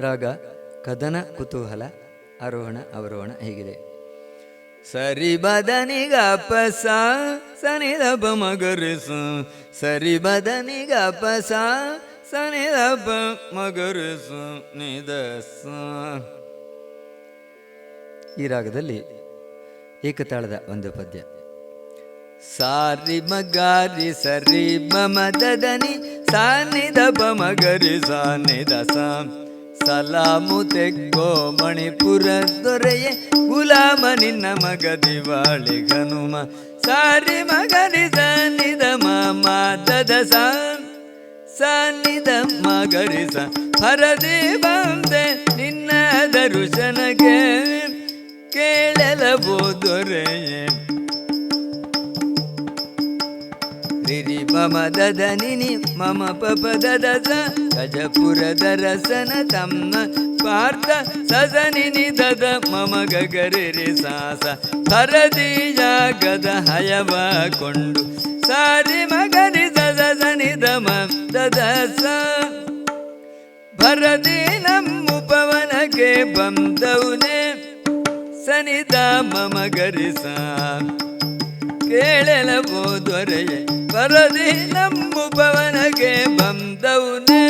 ರಾಗ, ಕದನ ಕುತೂಹಲ, ಆರೋಹಣ, ಅವರೋಹಣ ಹೀಗಿದೆ. ಸರಿ ಬದನಿಗ ಪಸ ಸನಿದ ಮಗರಿಸ. ಸರಿ ಬದನಿಗ ಪಸ ಸನಿದ ಮಗರಿಸ, ನಿದಸ. ಈ ರಾಗದಲ್ಲಿ ಏಕತಾಳದ ಒಂದು ಪದ್ಯ. ಸಾರಿ ಮಗಾರಿ, ಸರಿ ಮಮದನಿ ಸಾನಿದ ಬಮಗರಿ ಸಾನಿದ ಸಾಂ ಸಲಾಮು ತೆಕ್ಕೋ ಮಣಿಪುರ ದೊರೆಯೇ ಗುಲಾಮ ನಿನ್ನ ಮಗ ದಿವಾಳಿ ಗನುಮ. ಸಾರಿ ಮಗರಿ ಸನ್ನಿದ ಮಾಮ ದದ ಸಾಂ ಸಾನಿದ ಮಗರಿ ಸ ಹರದಿ ಬಂದೆ ನಿನ್ನ ದರುಶನಗೆ ಕೇಳಲಬೋದೊರೆಯೇ ರಿರಿ ಮಮ ದದ ನಿನಿ ಮಮ ಪಪ ದದ ಸ. ಗಜಪುರದ ರಸನ ತಮ್ಮ ಪಾರ್ಥ ಸಸನಿನಿ ದದ ಮಮ ಗಗರಿ ಸಾಸ. ಹರದಿ ಜಾಗದ ಹಯವ ಕೊಂಡು ಸಾರಿ ಮಗರಿ ಸದ ಸನಿ ದಮ ದದ ಸ. ಭರದಿ ನಮ್ಮ ಪವನಕ್ಕೆ ಬಂದವನೇ ಸನಿದ ಮಮ ಗರಿಸ ಕೇಳಲಬೋದೊರೆಯೇ ಪರದಿ ನಮ್ಮ ಭವನಗೆ ಬಂದವನೇ